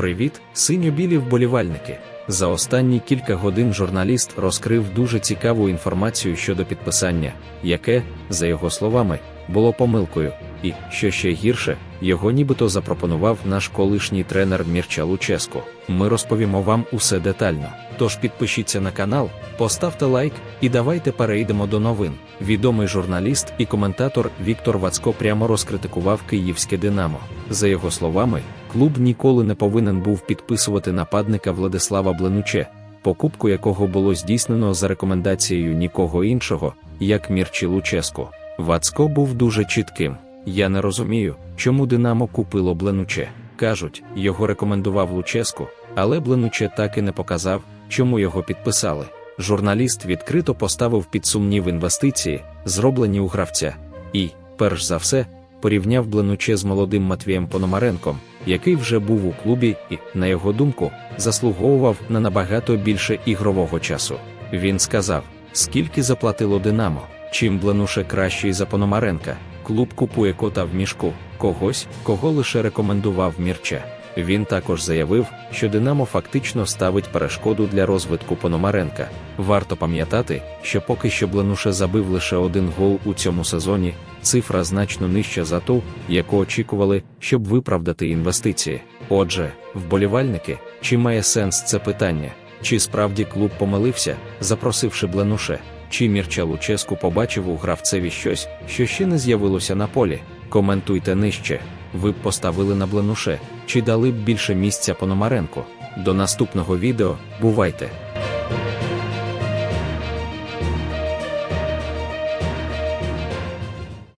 Привіт, синьо-білі вболівальники! За останні кілька годин журналіст розкрив дуже цікаву інформацію щодо підписання, яке, за його словами, було помилкою, і, що ще гірше, його нібито запропонував наш колишній тренер Мірча Луческу. Ми розповімо вам усе детально. Тож підпишіться на канал, поставте лайк і давайте перейдемо до новин. Відомий журналіст і коментатор Віктор Вацько прямо розкритикував київське Динамо. За його словами, клуб ніколи не повинен був підписувати нападника Владислава Бленуче, покупку якого було здійснено за рекомендацією нікого іншого, як Мірчі Луческу. Вацько був дуже чітким. Я не розумію, чому Динамо купило Бленуче. Кажуть, його рекомендував Луческу, але Бленуче так і не показав, чому його підписали. Журналіст відкрито поставив під сумнів інвестиції, зроблені у гравця, і, перш за все, порівняв Бленуче з молодим Матвієм Пономаренком, який вже був у клубі і, на його думку, заслуговував на набагато більше ігрового часу. Він сказав, скільки заплатило Динамо, чим Бленуше кращий за Пономаренка. Клуб купує кота в мішку, когось, кого лише рекомендував Мірча. Він також заявив, що Динамо фактично ставить перешкоду для розвитку Пономаренка. Варто пам'ятати, що поки що Бленуше забив лише один гол у цьому сезоні, цифра значно нижча за ту, яку очікували, щоб виправдати інвестиції. Отже, вболівальники, чи має сенс це питання? Чи справді клуб помилився, запросивши Бленуше? Чи Мірча Луческу побачив у гравцеві щось, що ще не з'явилося на полі? Коментуйте нижче ви б поставили на бленуше чи дали б більше місця Пономаренку. До наступного відео бувайте!